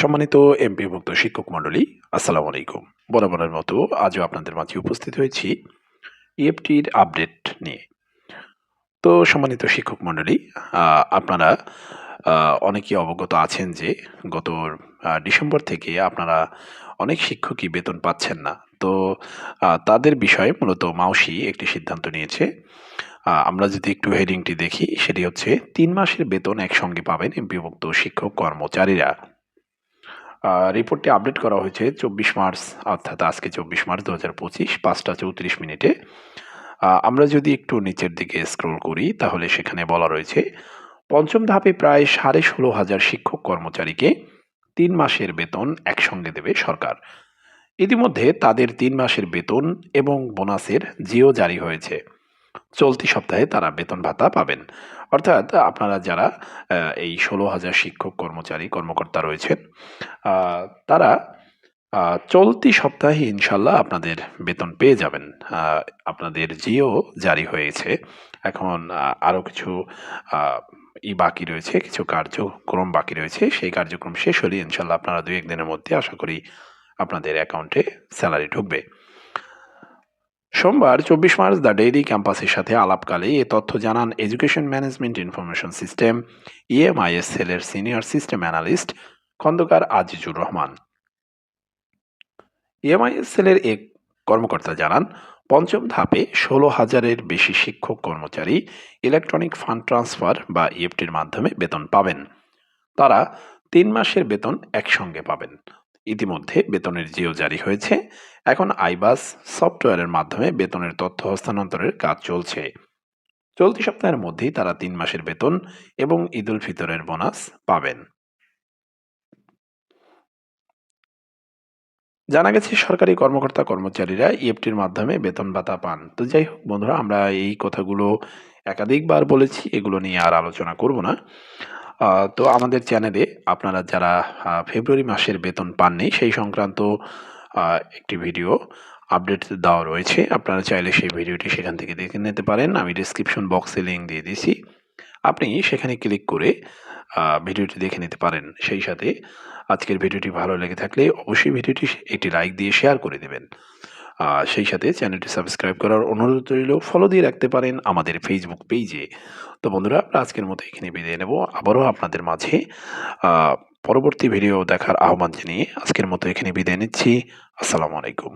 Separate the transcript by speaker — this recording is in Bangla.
Speaker 1: সম্মানিত এমপিভুক্ত শিক্ষক মণ্ডলী, আসসালামু আলাইকুম। বরাবরের মতো আজও আপনাদের মাঝে উপস্থিত হয়েছি ইএফটির আপডেট নিয়ে। তো সম্মানিত শিক্ষক মণ্ডলী আপনারা অনেকেই অবগত আছেন যে গত ডিসেম্বর থেকে আপনারা অনেক শিক্ষকই বেতন পাচ্ছেন না। তো তাদের বিষয়ে মূলত মাউসি একটি সিদ্ধান্ত নিয়েছে। আমরা যদি একটু হেডিংটি দেখি, সেটি হচ্ছে তিন মাসের বেতন একসঙ্গে পাবেন এমপিভুক্ত শিক্ষক কর্মচারীরা। রিপোর্টটি আপডেট করা হয়েছে চব্বিশ মার্চ, অর্থাৎ আজকে চব্বিশ মার্চ দু হাজার পঁচিশ, পাঁচটা চৌত্রিশ মিনিটে। আমরা যদি একটু নিচের দিকে স্ক্রোল করি, তাহলে সেখানে বলা রয়েছে, পঞ্চম ধাপে প্রায় সাড়ে ষোলো হাজার শিক্ষক কর্মচারীকে তিন মাসের বেতন একসঙ্গে দেবে সরকার। ইতিমধ্যে তাদের তিন মাসের বেতন এবং বোনাসের জিও জারি হয়েছে। চলতি সপ্তাহে তারা বেতন ভাতা পাবেন। অর্থাৎ আপনারা যারা এই ষোলো হাজার শিক্ষক কর্মচারী, কর্মকর্তা রয়েছেন তারা চলতি সপ্তাহে ইনশাল্লাহ আপনাদের বেতন পেয়ে যাবেন। আপনাদের জিও জারি হয়েছে। এখন আরও কিছু ই বাকি রয়েছে, কিছু কার্যক্রম বাকি রয়েছে। সেই কার্যক্রম শেষ হলে ইনশাল্লাহ আপনারা দু একদিনের মধ্যে আশা করি আপনাদের অ্যাকাউন্টে স্যালারি ঢুকবে। সোমবার, চব্বিশ মার্চ, দ্য ডেইলি ক্যাম্পাসের সাথে আলাপকালে এ তথ্য জানান education management information system, EMIS সেলের senior system analyst Khandakar Azizur Rahman. EMIS সেলের এক কর্মকর্তা জানান, পঞ্চম ধাপে ষোলো হাজারের বেশি শিক্ষক কর্মচারী ইলেকট্রনিক ফান্ড ট্রান্সফার বা ইএফটির মাধ্যমে বেতন পাবেন। তারা তিন মাসের বেতন একসঙ্গে পাবেন। ইতিমধ্যে বেতনের জিও জারি হয়েছে। এখন আইবাস সফটওয়্যারের মাধ্যমে বেতনের তথ্য হস্তান্তরের কাজ চলছে। চলতি সপ্তাহের মধ্যেই তারা তিন মাসের বেতন এবং ঈদ উল ফিতরের বোনাস পাবেন। জানা গেছে, সরকারি কর্মকর্তা কর্মচারীরা ইএফটির মাধ্যমে বেতন ভাতা পান। তো যাই হোক বন্ধুরা, আমরা এই কথাগুলো একাধিকবার বলেছি, এগুলো নিয়ে আর আলোচনা করব না। তো আমাদের চ্যানেলে আপনারা যারা ফেব্রুয়ারি মাসের বেতন পাননি, সেই সংক্রান্ত একটি ভিডিও আপডেট দেওয়া রয়েছে। আপনারা চাইলে সেই ভিডিওটি সেখান থেকে দেখে নিতে পারেন। আমি ডিসক্রিপশন বক্সে লিঙ্ক দিয়ে দিয়েছি। আপনি সেখানে ক্লিক করে ভিডিওটি দেখে নিতে পারেন। সেই সাথে আজকের ভিডিওটি ভালো লেগে থাকলে অবশ্যই ভিডিওটি একটি লাইক দিয়ে শেয়ার করে দেবেন। সেই সাথে চ্যানেলটি সাবস্ক্রাইব করার অনুরোধ রইল। ফলো দিয়ে রাখতে পারেন আমাদের ফেসবুক পেজে তো বন্ধুরা, আমরা আজকের মতো এখানে বিদায় নেব। আবারও আপনাদের মাঝে পরবর্তী ভিডিও দেখার আহ্বান জানিয়ে আজকের মতো এখানে বিদায় নিচ্ছি। আসসালামু আলাইকুম।